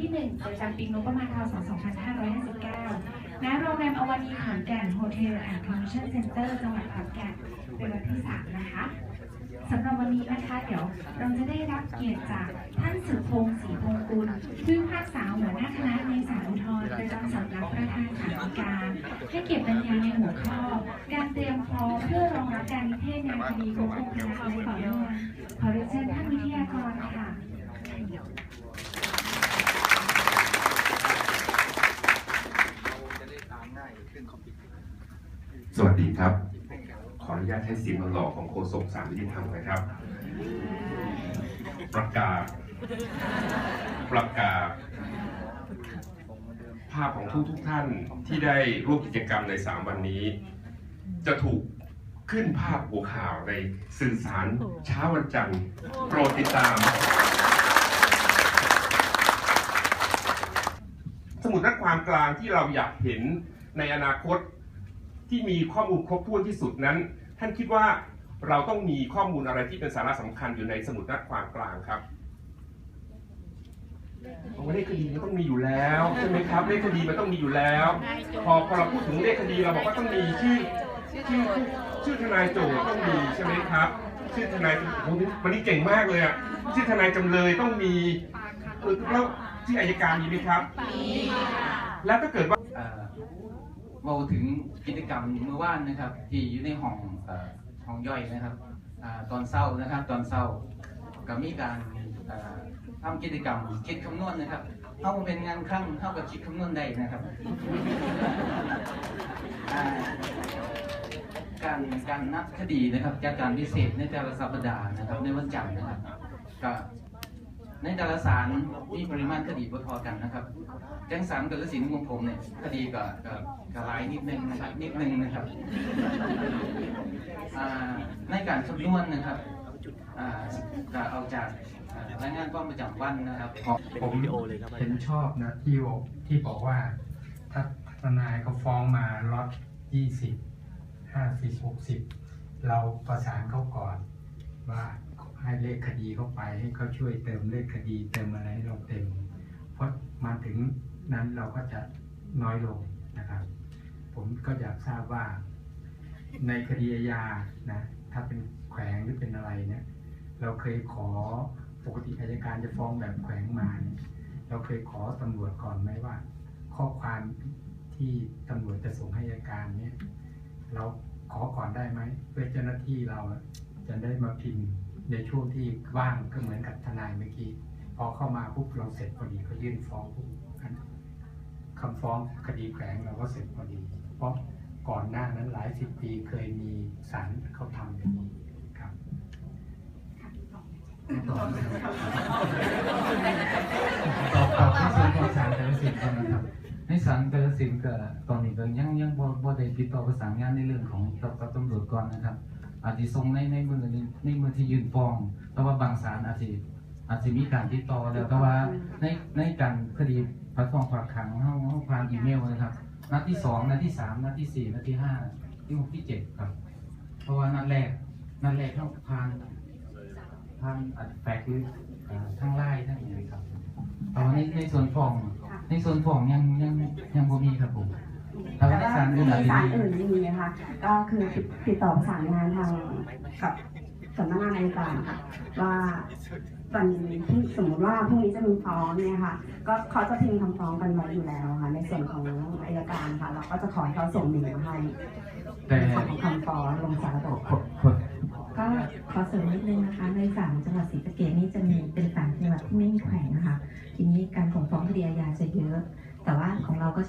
ที่1ประจำปีงบประมาณพศ2559ณโรงแรมอวานีขอนแก่นโฮเทลแอนด์คอมมิชชั่นเซ็นเตอร์จังหวัดขอนแก่นเป็นวันที่ 3 นะคะสำหรับวันนี้นะคะเดี๋ยวเราจะได้รับเกียรติจากท่านสืบพงศ์ศรีพงกุลผู้พากษาหัวหน้าคณะในศาลอุทธรณ์ประจำสำนักประธานศาลฎีกาให้เกียรติบรรยายในหัวข้อ การเตรียมพร้อมเพื่อรองรับการนิเทศงานคดีขององค์คณะและต่อเนื่องขอเรียนเชิญท่านวิทยากรค่ะ ส วัสดีครับ ขออนุญาตใช้เสียงหล่อของโฆษกสามยุติธรรมนะครับ ประกาศ ประกาศ ภาพของทุกทุกท่านที่ได้ร่วมกิจกรรมใน 3 วันนี้ จะถูกขึ้นภาพหัวข่าวในสื่อสารเช้าวันจันทร์โปรดติดตาม สมุดนักความกลางที่เราอยากเห็นในอนาคต ที่มีข้อมูลครบถ้วนที่สุดนั้น ท่านคิดว่าเราต้องมีข้อมูลอะไรที่เป็นสาระสำคัญอยู่ในสมุดนักความกลางครับโอ้เลขคดีมันต้องมีอยู่แล้วใช่ไหมครับเลขคดีมันต้องมีอยู่แล้ว พอพอเราพูดถึงเลขคดีเราบอกว่าต้องมีชื่อชื่อชื่อทนายโจทย์ต้องมีใช่ไหมครับ ชื่อทนายโอ้โหวันนี้เก่งมากเลยอะชื่อทนายจำเลยต้องมีเออแล้วชื่ออายการมีไหมครับมีแล้วถ้าเกิดว่า เราถึงกิจกรรมเมื่อวานนะครับ ที่อยู่ในห้องห้องย่อยนะครับอตอนเศร้านะครับตอนเศร้าก็มีการทำกิจกรรมคิดคำนวณนะครับเข้าเป็นงานครั้งเข้ากับคิดคำนวณได้นะครับการการนับคดีนะครับจากการพิเศษในแต่ละสัปดาห์นะครับในวันจันทร์นะครับก็ ในแต่ละศาลมีปริมาณคดีบ่เทอกันนะครับแจ้งสามกับสินของผมเนี่ยคดีก็ก็ก็หลายนิดนึงนะครับนิดนึงนะครับในการคำนวณนะครับอ่าก็เอาจากรายงานความประจำวันนะครับผมเห็นชอบนะที่ที่บอกว่าถ้าทนายเขาฟ้องมาล็อตยี่สิบห้าสิบหกสิบเราประสานเขาก่อนว่า ให้เลขคดีเข้าไปให้เขาช่วยเติมเลขคดี เติมอะไรให้เราเต็ม เพราะมาถึงนั้นเราก็จะน้อยลงนะครับ ผมก็อยากทราบว่า ในคดีอาญานะถ้าเป็นแขวงหรือเป็นอะไรเนี่ยเราเคยขอปกติอายการจะฟ้องแบบแขวงมาเนี่ยเราเคยขอตำรวจก่อนไหมว่า ข้อความที่ตำรวจจะส่งให้อายการเนี่ยเราขอก่อนได้ไหมเพื่อเจ้าหน้าที่เราจะได้มาพิมพ์ ในช่วงที่ว่างก็เหมือนกับทนายเมื่อกี้พอเข้ามาปุ๊บเราเสร็จพอดีก็ยื่นฟ้องปุ๊บคำฟ้องคดีแขวงเราก็เสร็จพอดี เพราะก่อนหน้านั้นหลายสิบปีเคยมีศาลเขาทำอย่างนี้ครับตอบตอบในส่วนของศาลกาฬสินธุ์ก่อนะครับในศาลกาฬสินธุ์ก็ตอนนี้ก็ยังยังบ่บ่ได้ติดต่อประสานงานในเรื่องของกับตำรวจก่อนนะครับ อาจจะส่งในในมือในมือที่ยืนฟ้อง แต่ว่าบางศาลอาจจะอาจจะมีการติดต่อแล้วแต่ว่าในในการคดีพัดฟ้องฝากขังเฮาเฮาผ่านอีเมลนะครับ นัดที่สองนัดที่สามนัดที่สี่นัดที่ห้าที่หกที่เจ็ดครับ เพราะว่านัดแรกนัดแรกต้องผ่านผ่านอัดแฝกหรือทั้งไล่ทั้งอะไรครับแต่ว่าในในส่วนฟ้องในส่วนฟ้องยังยังยังบ่มีครับผมแต่ว่าาลอื่นอาจจะศาลมีอื่นมีนะคะก็คือติดต่อประสานงานทางกับสำนักงานอัยการค่ะ ว่าวันที่สมมติว่าพรุ่งนี้จะมีฟ้องเนี่ยค่ะ ก็เขาจะพิมพ์คำฟ้องกันไว้อยู่แล้วค่ะ ในส่วนของอัยการค่ะ เราก็จะขอให้เขาส่งหนึ่งมาให้แต่ในส่วนของคำฟ้องลงสารระบบคนคนก็ขอเสริมนิดนึงนะคะ ในศาลจังหวัดศรีสะเกษ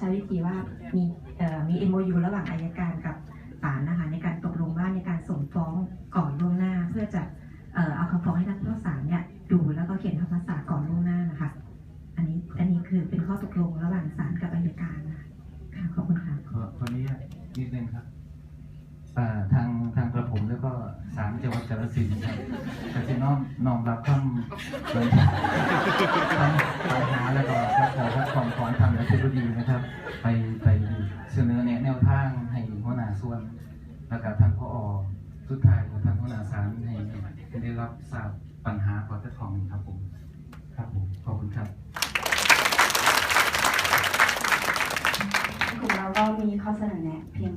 ช้วิธีว่ามีเอ่อมี MOU ระหว่างอายการกับศาลนะคะในการตกลงว่าในการส่งฟ้องก่อนล่วงหน้า เพื่อจะเอาคำฟ้องให้ท่านผู้ศาลเนี่ยดูแล้วก็เขียนคำภาษาก่อนล่วงหน้านะคะ อันนี้อันนี้คือเป็นข้อตกลงระหว่างศาลกับอายการค่ะขอบคุณค่ะขอขอนุญาตนิดนึงครับทางทางกระผมแล้วก็ศาลจังหวัดกาฬสินธุ์ครับ น้องน้องรับคำเชิญปัญหาแล้วก็รับขอรับความของทำางอธิบดีนะครับ ไปไปเสนอแนะแนวทางให้หัวหน้าส่วน แล้วก็ทางพออสุดท้ายของทางหัวหน้าสารให้ได้รับทราบปัญหาของเจ้าของครับผมครับผมขอบคุณครับขอมเราก็มีข้อเสนอแนะเพียง